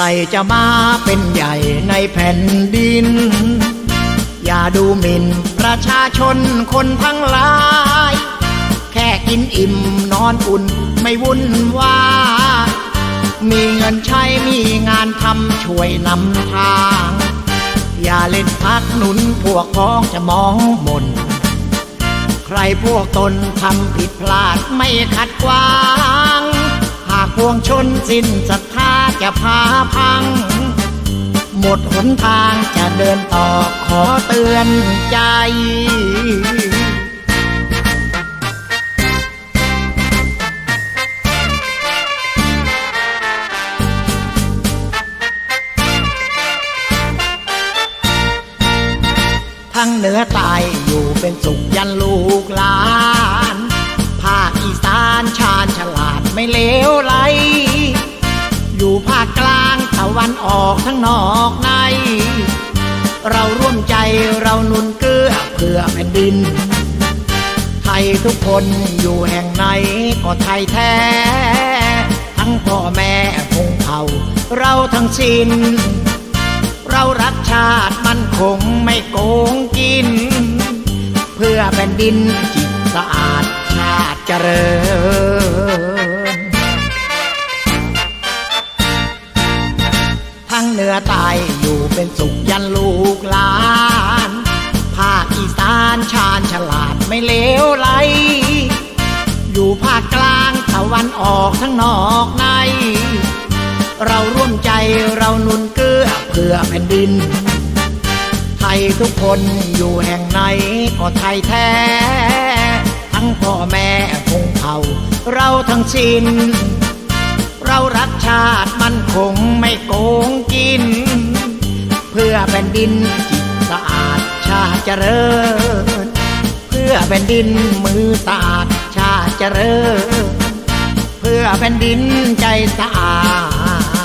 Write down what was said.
รจะมาเป็นใหญ่ในแผ่นดิน อย่าดูหมิ่นประชาชนคนทั้งหลาย แค่กินอิ่มนอนอุ่นไม่วุ่นวายมีเงินใช้มีงานทำช่วยนำทาง อย่าเล่นพักหนุนพวกพ้องจะมองมน ใครพวกตนทำผิดพลาดไม่ขัดขวาง หากพวงชนสิ้นศรัทธา จะพาพัง หมดหนทางจะเดินต่อขอเตือนใจทั้งเหนือใตายอยู่เป็นสุขยันลูกหลาน ภาคอีสานชาญฉลาดไม่เลวไหล วันออกทั้งนอกใน เราร่วมใจเราหนุนเกื้อเพื่อแผ่นดิน ไทยทุกคนอยู่แห่งไหนก็ไทยแท้ ทั้งพ่อแม่พงเผ่า เราทั้งสิ้น เรารักชาติมันคงไม่โกงกิน เพื่อแผ่นดินจิตสะอาดชาติเจริญ เหนือใตายอยู่เป็นสุขยันลูกหลาน ภาคอีสานชาญฉลาดไม่เลวไหล อยู่ภาคกลางตะวันออกทั้งนอกใน เราร่วมใจเรานุนเกื้อเพื่อแผ่นดิน ไทยทุกคนอยู่แห่งไหนก็ไทยแท้ ทั้งพ่อแม่พงเผ่าเราทั้งสิ้นเรารักชาติมันคงไม่โกง ดินจิตสะอาดชาเจริญ เพื่อแผ่นดินมือสะอาดชาเจริญ เพื่อแผ่นดินใจสะอาด